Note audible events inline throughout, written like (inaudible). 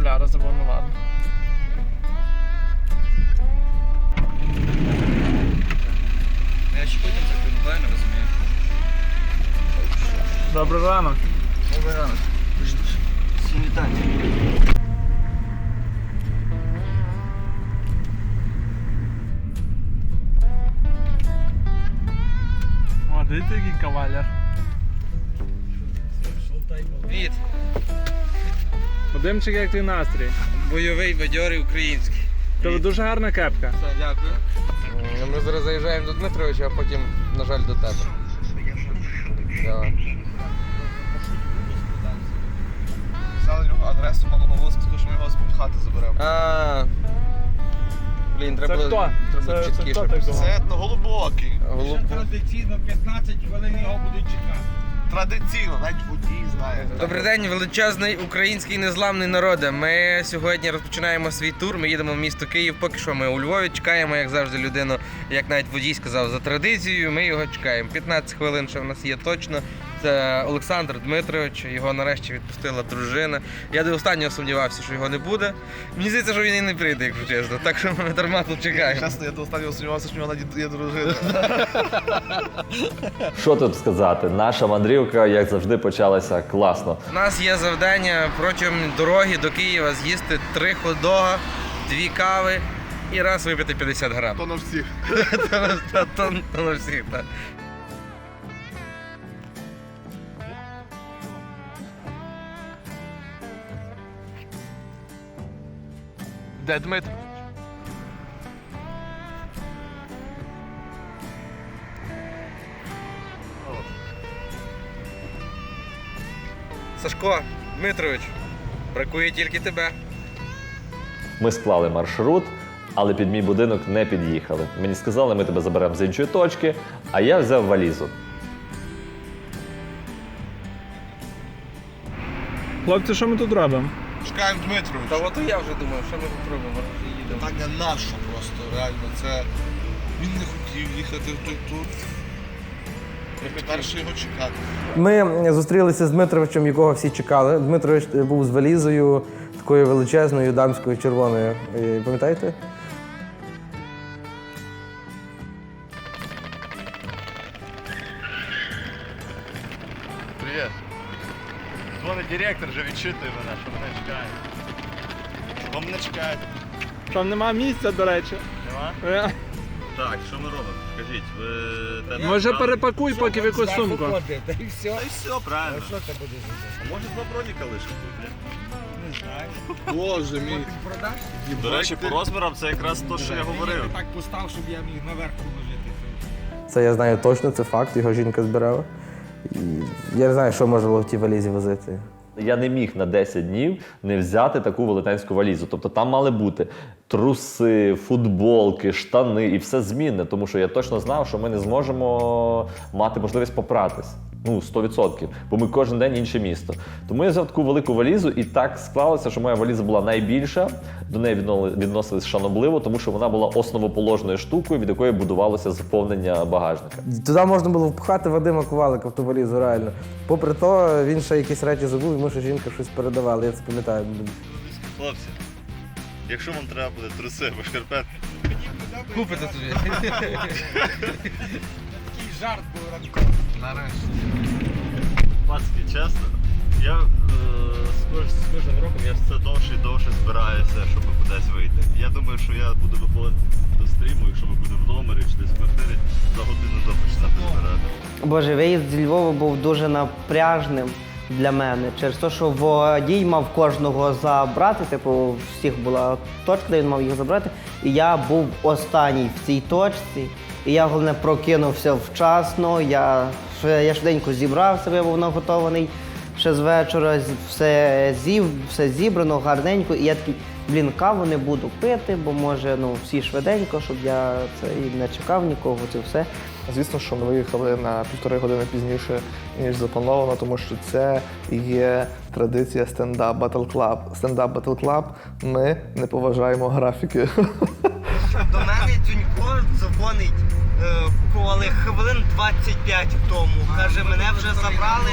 окуляри забув, ну ладно. Я ще потім закрив, правильно розумію? Добрий ранок. Добрий ранок. Всім вітання. Дивіться, який кавалер. Привіт. Вадимчик, як твій настрій? Бойовий, бадьорий, український. Тебе дуже гарна кепка. Все, дякую. Ми зараз заїжджаємо до Дмитровича, а потім, на жаль, до тебе. Давай. Взяли його адресу малого воску, тому що ми його з хати заберемо. А, блін, треба, Це хто? треба Це- це чіткіше. хто так думав? Це голубокий. Голуб- Традиційно 15 хвилин його будуть чекати. Традиційно, навіть водій знає. Добрий день, величезний український незламний народе. Ми сьогодні розпочинаємо свій тур. Ми їдемо в місто Київ. Поки що ми у Львові чекаємо, як завжди, людину, як навіть водій сказав, за традицією. Ми його чекаємо. 15 хвилин ще в нас є точно. Це Олександр Дмитрович. Його нарешті відпустила дружина. Я до останнього сумнівався, що його не буде. Мені здається, що він і не прийде, якщо чесно. Так що ми дарма тут чекаємо. Чесно, я до останнього сумнівався, що в нього є дружина. (laughs) Що тут сказати? Наша мандрівка, як завжди, почалася класно. У нас є завдання протягом дороги до Києва з'їсти три хот-дога, дві кави і раз випити 50 грам. То на всіх. То на- то- то- то на всіх, так. Де Дмитро? Сашко, Дмитрович, бракує тільки тебе. Ми склали маршрут, але під мій будинок не під'їхали. Мені сказали, ми тебе заберемо з іншої точки, а я взяв валізу. Хлопці, що ми тут робимо? Чекаємо Та от і я вже думав, що ми тут робимо, може вже їдемо. Питання наше просто, реально. Це він не хотів їхати в той тур. Ми перше його чекати. Ми зустрілися з Дмитровичем, якого всі чекали. Дмитрович був з валізою такою величезною дамською червоною. Пам'ятаєте? Привіт. Дзвонить директор, вже відчитує мене, що мене чекає. Чого мене чекають? Там нема місця, до речі. Нема? Е, Так, що ми робимо? Скажіть, ви те Може перепакуй поки в якусь сумку. Та і все. Та й все, правильно. Що ти будеш робити? А може два броніка лишимо тут. Не знаю. Боже мій. Продаш? До речі, по розмірам це якраз те, що я говорив. так постав, щоб я міг наверх положити. Це я знаю точно, це факт, його жінка збирала. Я не знаю, що можна було в тій валізі возити. Я не міг на 10 днів не взяти таку велетенську валізу. Тобто там мали бути труси, футболки, штани і все змінне, тому що я точно знав, що ми не зможемо мати можливість попратись. Ну, 100%, бо ми кожен день інше місто. Тому я взяв таку велику валізу, і так склалося, що моя валіза була найбільша. До неї відно- відносились шанобливо, тому що вона була основоположною штукою, від якої будувалося заповнення багажника. Туди можна було впхати Вадима Ковалика в ту валізу, реально. Попри то, він ще якісь речі забув, йому ще жінка щось передавала. Я це пам'ятаю. Хлопці, якщо вам треба буде труси або шкарпетки, Купите тобі. Такий жарт був ранковий. пацки, чесно, я е, з, кож, з кожним роком я все довше і довше збираюся, щоб кудись вийти. Я думаю, що я буду виходити до стріму, якщо ми будемо в номері чи десь в квартирі, за годину до починати збирати. Боже, виїзд зі Львова був дуже напряжним для мене. Через те, що водій мав кожного забрати, типу, всіх була точка, де він мав їх забрати. І я був останній в цій точці. І я головне прокинувся вчасно. Я, я швиденько зібрав себе, був наготований. Ще з вечора все зів, все зібрано, гарненько. І я такий, блін, каву не буду пити, бо може ну, всі швиденько, щоб я це і не чекав нікого, це все. Звісно, що ми виїхали на півтори години пізніше, ніж заплановано, тому що це є традиція стендап Battle Club. Стендап Battle Club ми не поважаємо графіки. До мене Дзюнько дзвонить е, коли хвилин 25 тому. Каже, мене вже забрали,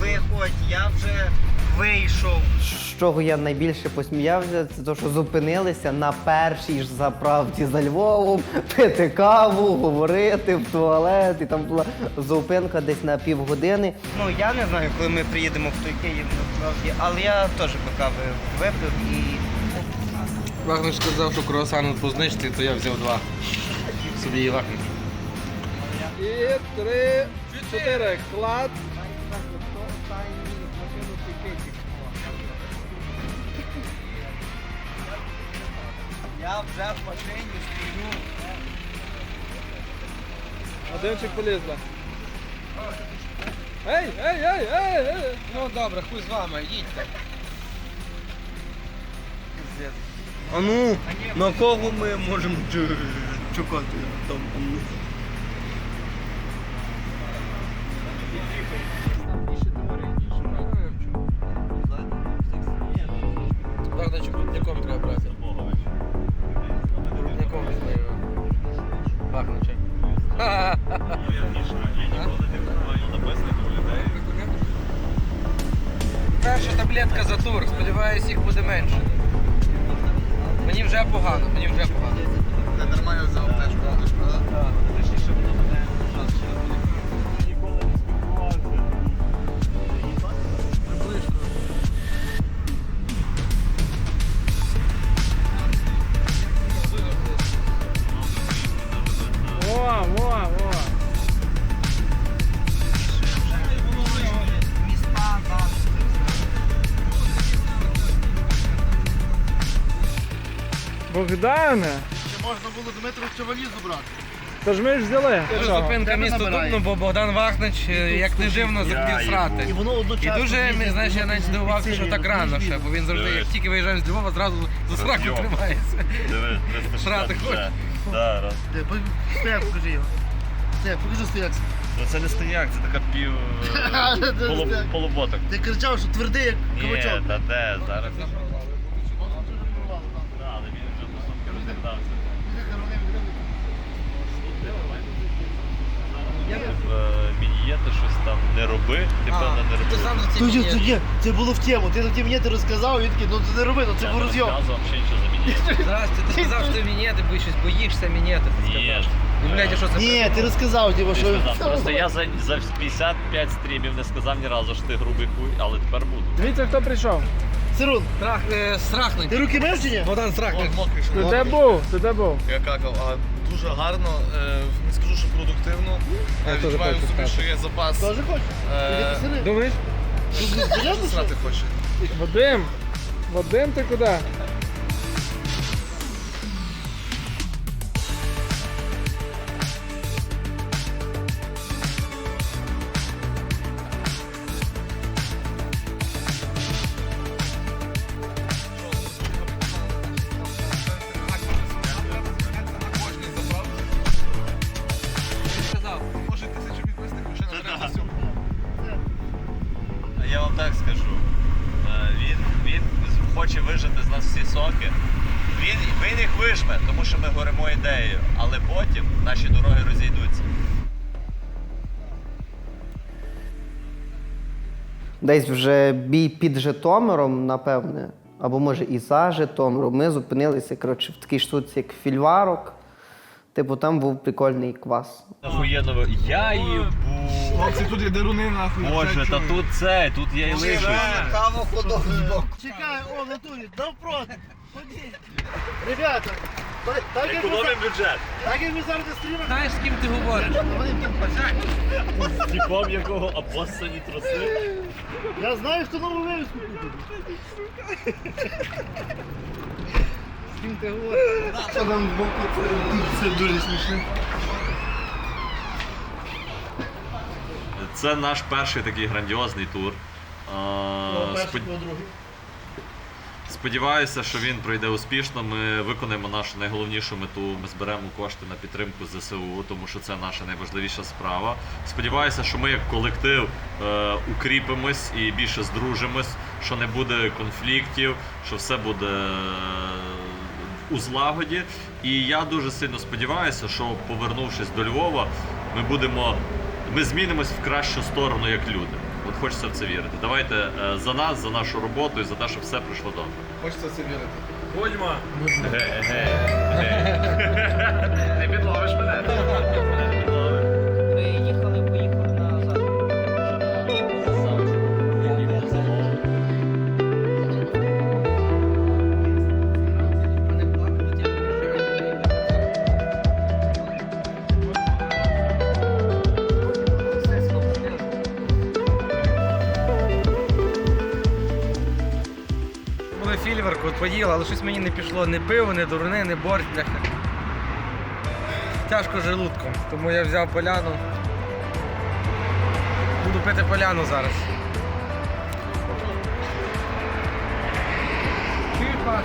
виходь, я вже вийшов. З чого я найбільше посміявся, це те, що зупинилися на першій ж заправці за Львовом, пити каву, говорити в туалет, і там була зупинка десь на півгодини. Ну я не знаю, коли ми приїдемо в той Київ насправді, але я теж би кави випив і. Вахнич сказав, що круасан позначити, то я взяв два. Собі і Вахнич. І три, чотири. Клад. Я вже в машині стою. Одинчик полізла. Ей, ей, ей, ей, ей. Ну добре, хуй з вами, їдьте. А ну, на кого ми можемо чекати там? За тур. Сподіваюсь, їх буде менше. Мені вже погано, мені вже погано. Ти нормально взяв теж, будеш, правда? Во, во, во. Богдане, Чи можна було Дмитровича валізу брати? то ж ми ж взяли. Зупинка місто Дубно, бо Богдан Вахнич, е, як не дивно, захотів срати. воно І дуже, ми, знаєш, я навіть здивувався, що так рано ще, бо він завжди, як тільки виїжджає з Львова, зразу за сраку тримається. Диви, (laughs) Срати хоче. Да, раз. Стояк, покажи його. Стояк, покажи стояк. Ну це не стояк, це така пів (laughs) е, полу- полуботок. Ти кричав, що твердий, як Ні, та де, зараз. Да, але він вже до сумки роздивдався. Мінієти щось там не роби, ти певно не роби. ці Тоді, тоді, це було в тему. Ти тоді мені ти розказав, він такий, ну це не роби, ну це був розйом. Я розказував ще нічого за мінієти. Здрасте, ти сказав, що ти мінети, бо щось боїшся мінети, ти Ні. Сказав. Ну, блядь, що це? Ні, ти розказав, типу, що... сказав, Просто я за, за 55 стрімів не сказав ні разу, що ти грубий хуй, але тепер буду. Дивіться, хто прийшов. Сирун, Страх, е, страхнуть. ти руки мив чи ні? Богдан страхнуть. Ти де був? Ти де був? Я какав, а дуже гарно, е, не скажу, що продуктивно. Я Я теж відчуваю хочу собі, що є запас. Теж хочеш? Е, Іди сири. Думаєш? Срати хоче. Вадим? Вадим, ти куди? Соки. Він, він їх вижме, тому що ми горимо ідеєю, але потім наші дороги розійдуться. Десь вже бій під Житомиром, напевне, або може і за Житомиром. Ми зупинилися коротше, в такій штуці, як фільварок. Типу, там був прикольний квас. Охуєнно, я їбу. Хлопці тут є деруни нахуй. Боже, та тут це, тут я і лишу. Кава ходок збоку. Чекай, о, натурі, навпроти. Ходіть. Ребята, так- так як ми Економимо бюджет. так як ми зараз на. Знаєш, з ким ти говориш? Типом якого обоссані труси. Я знаю, хто нову вивіску купив. З ким ти говориш? Що там збоку? Це, це дуже смішно. Це наш перший такий грандіозний тур. А, спод- другий. Сподіваюся, що він пройде успішно. Ми виконаємо нашу найголовнішу мету. Ми зберемо кошти на підтримку ЗСУ, тому що це наша найважливіша справа. Сподіваюся, що ми як колектив е, укріпимось і більше здружимось, що не буде конфліктів, що все буде е, у злагоді. І я дуже сильно сподіваюся, що повернувшись до Львова, ми будемо. Ми змінимось в кращу сторону як люди. От хочеться в це вірити. Давайте е, за нас, за нашу роботу і за те, щоб все пройшло добре. Хочеться це вірити. Ге. Не (laughs) підловиш мене. Поїли, але щось мені не пішло. ні пиво, не дурни, не борщ. Тяжко желудком, тому я взяв поляну. Буду пити поляну зараз. Паш?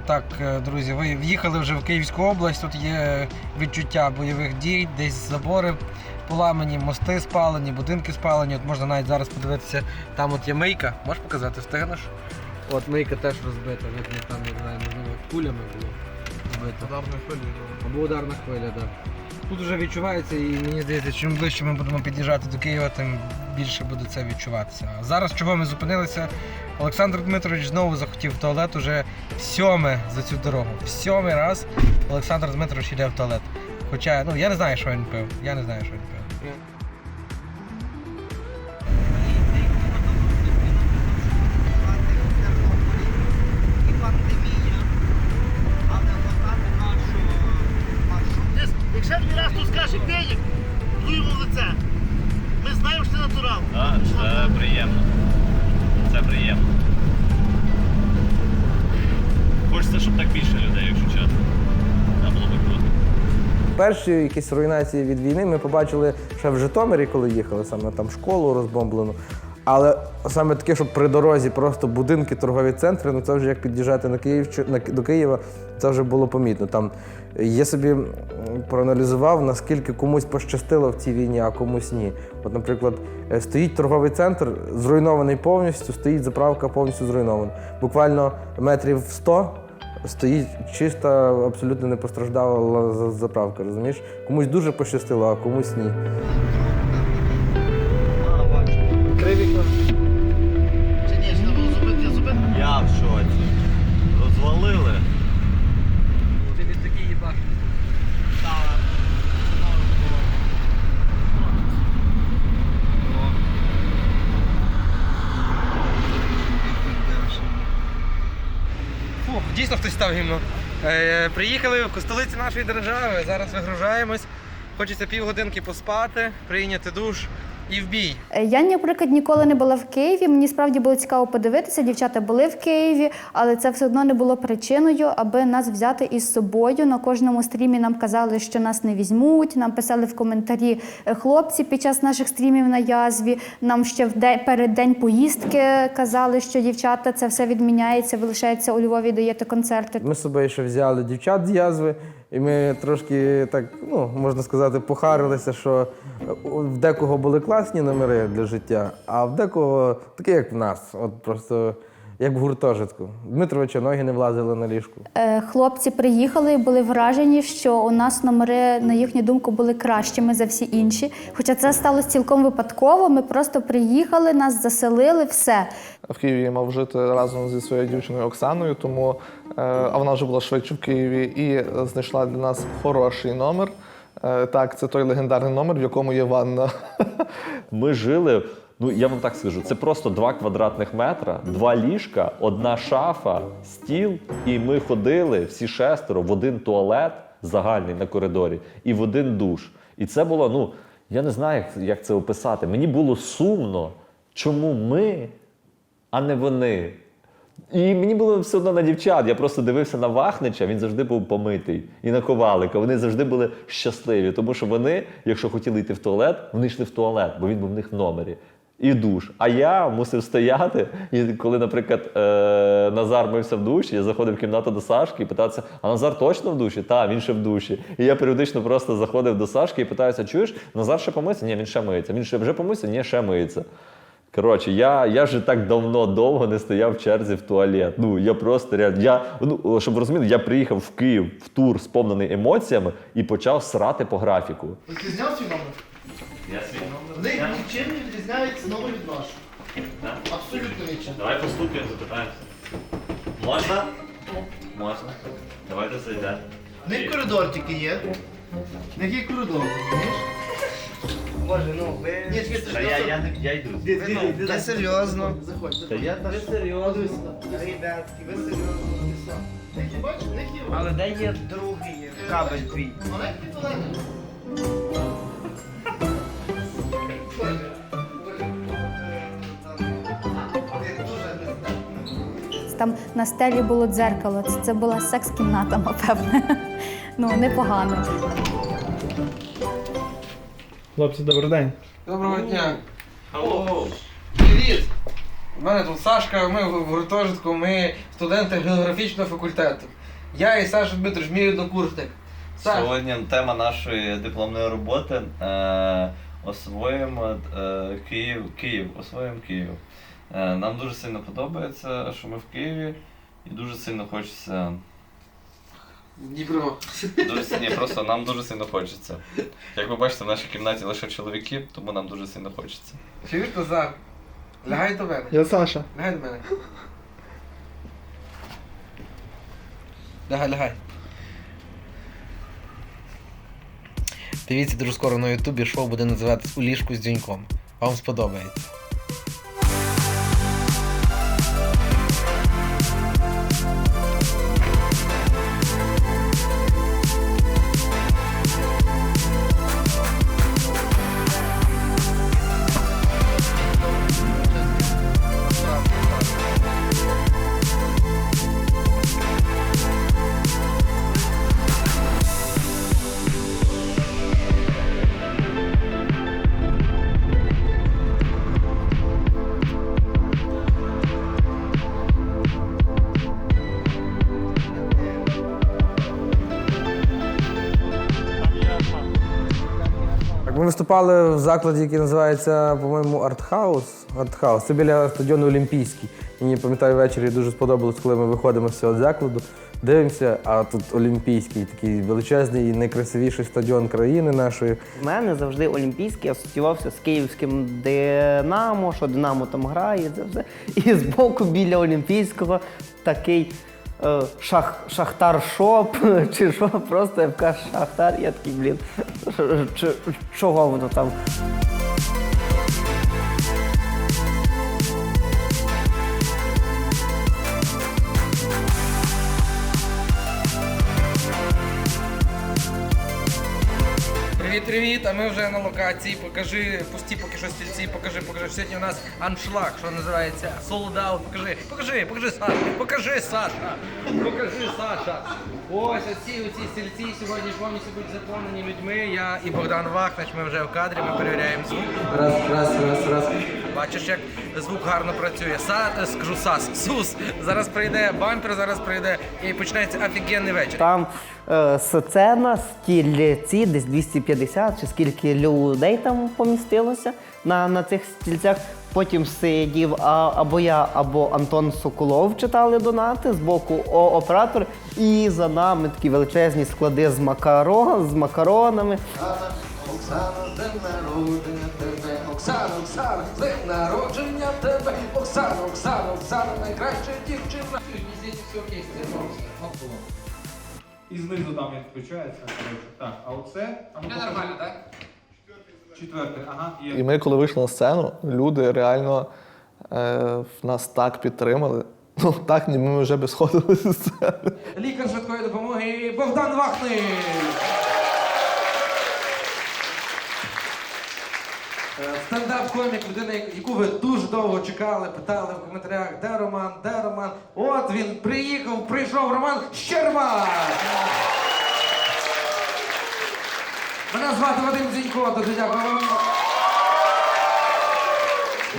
Так, е, друзі, ви в'їхали вже в Київську область. Тут є відчуття бойових дій, десь забори поламані, мости спалені, будинки спалені. От можна навіть зараз подивитися, там от є мийка. Можеш показати, встигнеш? От мийка теж розбита, видно, там не знаю, можливо, кулями було Ударна хвиля. Або ударна хвиля, так. Тут вже відчувається, і мені здається, чим ближче ми будемо під'їжджати до Києва, тим більше буде це відчуватися. А зараз чого ми зупинилися? Олександр Дмитрович знову захотів в туалет уже сьоме за цю дорогу. В сьомий раз Олександр Дмитрович йде в туалет. Хоча, ну я не знаю, що він пив. Я не знаю, що він пив. Перші якісь руйнації від війни ми побачили ще в Житомирі, коли їхали, саме там школу розбомблену. Але саме таке, щоб при дорозі просто будинки, торгові центри, ну це вже як під'їжджати на Київ, до Києва, це вже було помітно. Там я собі проаналізував, наскільки комусь пощастило в цій війні, а комусь ні. От, наприклад, е, стоїть торговий центр, зруйнований повністю, стоїть заправка повністю зруйнована. Буквально метрів 100 стоїть чиста, абсолютно не постраждала за- заправка, розумієш? Комусь дуже пощастило, а комусь ні. Приїхали в столиці нашої держави, зараз вигружаємось. Хочеться півгодинки поспати, прийняти душ і в бій. Е, Я, наприклад, ніколи не була в Києві. Мені справді було цікаво подивитися. Дівчата були в Києві, але це все одно не було причиною, аби нас взяти із собою. На кожному стрімі нам казали, що нас не візьмуть. Нам писали в коментарі е, хлопці під час наших стрімів на язві. Нам ще в день перед день поїздки казали, що дівчата це все відміняється. Ви лишаєтеся у Львові, даєте концерти. Ми з собою ще взяли дівчат з язви, і ми трошки так, ну, можна сказати, похарилися, що в декого були класні номери для життя, а в декого такі, як в нас. От просто як в гуртожитку. Дмитровича ноги не влазили на ліжку. Е, Хлопці приїхали і були вражені, що у нас номери, на їхню думку, були кращими за всі інші. Хоча це сталося цілком випадково. Ми просто приїхали, нас заселили, все. В Києві я мав жити разом зі своєю дівчиною Оксаною, тому е, а вона вже була швидше в Києві і знайшла для нас хороший номер. Е, так, це той легендарний номер, в якому є ванна. (laughs) Ми жили. Ну я вам так скажу, це просто два квадратних метра, два ліжка, одна шафа, стіл, і ми ходили всі шестеро в один туалет загальний на коридорі і в один душ. І це було, ну я не знаю, як, як це описати. Мені було сумно, чому ми, а не вони. І мені було все одно на дівчат. Я просто дивився на Вахнича, він завжди був помитий. І на ковалика. Вони завжди були щасливі, тому що вони, якщо хотіли йти в туалет, вони йшли в туалет, бо він був в них в номері. і душ. А я мусив стояти. І коли, наприклад, е, Назар мився в душі, я заходив в кімнату до Сашки і питався: а Назар точно в душі? Так, він ще в душі. І я періодично просто заходив до Сашки і питаюся: чуєш, Назар ще помився? Ні, він ще миється. Він ще вже помився? Ні, ще миється. Коротше, я, я вже так давно довго не стояв в черзі в туалет. Ну я просто реально. Я, ну, щоб ви розуміли, я приїхав в Київ в тур, сповнений емоціями, і почав срати по графіку. Ти зняв свій номер? Я свій номер. Вони нічим не відрізняються номер від нашого. Абсолютно нічим. Давай постукаємо, запитаємося. Можна? Можна. Давайте зайдемо. В них коридор тільки є. В них є коридор, розумієш? Боже, ну ви. Ні, чекай, Та я, я, не- я йду. Ви серйозно. Заходь, Та заходь. я Ви серйозно. Ребятки, ви серйозно. Але де є другий кабель твій? маленький туалет. Там на стелі було дзеркало. Це, це була секс-кімната, напевне. Ну, непогано. Хлопці, добрий день. Доброго дня. Алло. Привіт! У мене тут Сашка, ми в гуртожитку, ми студенти географічного факультету. Я і Саша Дмитрович, мій однокурсник. Саш, Сьогодні тема нашої дипломної роботи е, освоїмо е, Київ, Київ, освоїмо Київ. Е, нам дуже сильно подобається, що ми в Києві, і дуже сильно хочеться. Дніпро. Дуже сильно, просто нам дуже сильно хочеться. Як ви бачите, в нашій кімнаті лише чоловіки, тому нам дуже сильно хочеться. Чуєш, Назар? Лягай до мене. Я Саша. Лягай до мене. Лягай, лягай. Дивіться дуже скоро на Ютубі шоу буде називатись У ліжку з дзюньком. Вам сподобається. Виступали в закладі, який називається, по-моєму, Артхаус. Артхаус. Це біля стадіону Олімпійський. Мені пам'ятаю, ввечері дуже сподобалось, коли ми виходимо з цього закладу. Дивимося, а тут Олімпійський, такий величезний і найкрасивіший стадіон країни нашої. У мене завжди Олімпійський асоціювався з київським Динамо, що Динамо там грає, це все. І збоку біля Олімпійського такий е, шах, шахтар-шоп, (laughs) чи що, просто ФК Шахтар. Я такий, блін, чого воно там? Привіт! А ми вже на локації. Покажи, пусті поки що стільці, покажи, покажи. Сьогодні у нас аншлаг, що називається Sold Покажи, покажи, покажи, Саша, покажи, Саша, покажи, Саша. Ось оці, оці стільці сьогодні повністю будуть заповнені людьми. Я і Богдан Вахнач, ми вже в кадрі, ми перевіряємо звук. Раз, раз, раз, раз. Бачиш, як звук гарно працює. Са, скажу Сас, Сус. Зараз прийде бампер, зараз прийде і починається офігенний вечір. Там е, сцена, стільці, десь 250 чи скільки людей там помістилося на, на цих стільцях. Потім сидів а, або я, або Антон Соколов читали донати з боку оператор. І за нами такі величезні склади з макарон, з макаронами. Оксана, день народження тебе, Оксана, Оксана, день народження тебе, Оксана, Оксана, Оксана, найкраща дівчина. Здається, все окей, це І знизу там як включається. Так, а оце. нормально, так? Четвертий, ага. І ми, коли вийшли на сцену, люди реально е, нас так підтримали. (laughs) Ну так, ніби ми вже би сходили з сцени. Лікар швидкої допомоги Богдан Вахний. Стендап-комік, людина, яку ви дуже довго чекали, питали в коментарях, де Роман, де Роман. От він приїхав, прийшов Роман Щербак! Мене звати Вадим Зінько, дуже дякую вам.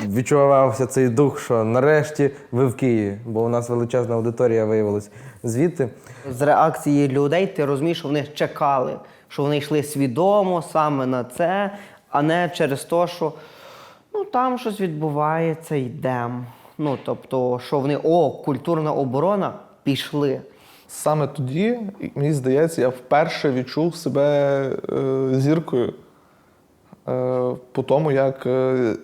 відчувався цей дух, що нарешті ви в Києві, бо у нас величезна аудиторія виявилась звідти. З реакції людей ти розумієш, що вони чекали, що вони йшли свідомо саме на це, а не через те, що ну там щось відбувається, йдемо. Ну тобто, що вони о, культурна оборона пішли. Саме тоді, мені здається, я вперше відчув себе е, зіркою. Е, по тому, як е,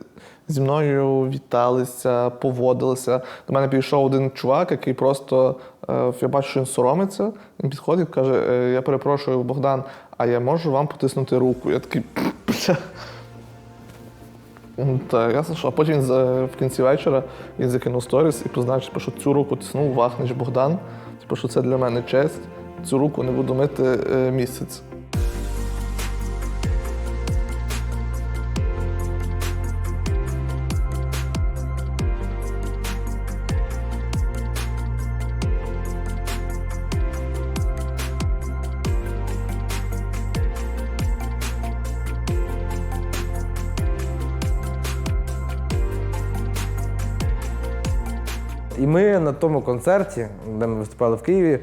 зі мною віталися, поводилися. До мене підійшов один чувак, який просто е, я бачу, що він соромиться. Він підходить каже: «Е, Я перепрошую, Богдан, а я можу вам потиснути руку? Я такий. «Бля». Ну, Так, ясно, що. А потім в кінці вечора він закинув сторіс і позначив, типу, що цю руку тиснув Вахнич Богдан. Типу, що це для мене честь. Цю руку не буду мити е, місяць. Тому концерті, де ми виступали в Києві,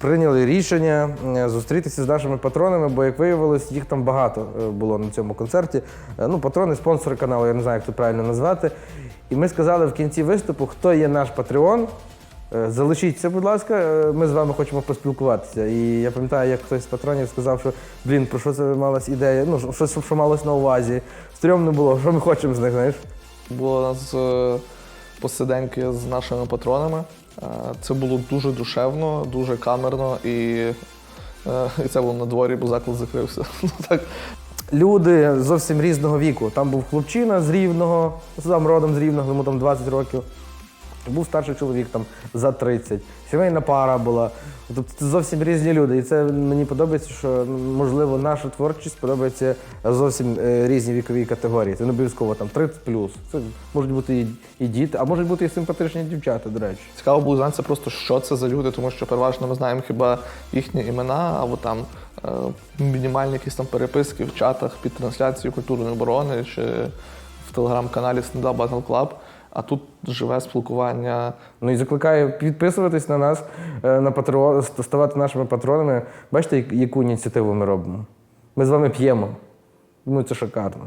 прийняли рішення е, зустрітися з нашими патронами, бо, як виявилось, їх там багато е, було на цьому концерті. Е, Ну, патрони, спонсори каналу, я не знаю, як це правильно назвати. І ми сказали в кінці виступу, хто є наш Патреон. Залишіться, будь ласка, ми з вами хочемо поспілкуватися. І я пам'ятаю, як хтось з патронів сказав, що блін, про що це малась ідея? Ну, щось, що малось на увазі. Стрьомно було, що ми хочемо з них, знаєш? Було нас посиденьки з нашими патронами. Е, Це було дуже душевно, дуже камерно і, е, і це було на дворі, бо заклад закрився. (laughs) Ну, так. люди зовсім різного віку. Там був хлопчина з рівного, сам родом з рівного, йому там 20 років. Був старший чоловік там за 30. Сімейна пара була. Тобто це зовсім різні люди. І це мені подобається, що ну, можливо наша творчість подобається зовсім е, різні вікові категорії. Це не обов'язково там 30 Це можуть бути і, і діти, а можуть бути і симпатичні дівчата, до речі. Цікаво було дізнатися просто, що це за люди, тому що переважно ми знаємо хіба їхні імена, або там е, мінімальні якісь там переписки в чатах під трансляцією культурної оборони чи в телеграм-каналі Stand Up Battle Club. А тут живе спілкування. Ну і закликаю підписуватись на нас, е, на патреон, ставати нашими патронами. Бачите, яку ініціативу ми робимо? Ми з вами п'ємо. Ну, це шикарно.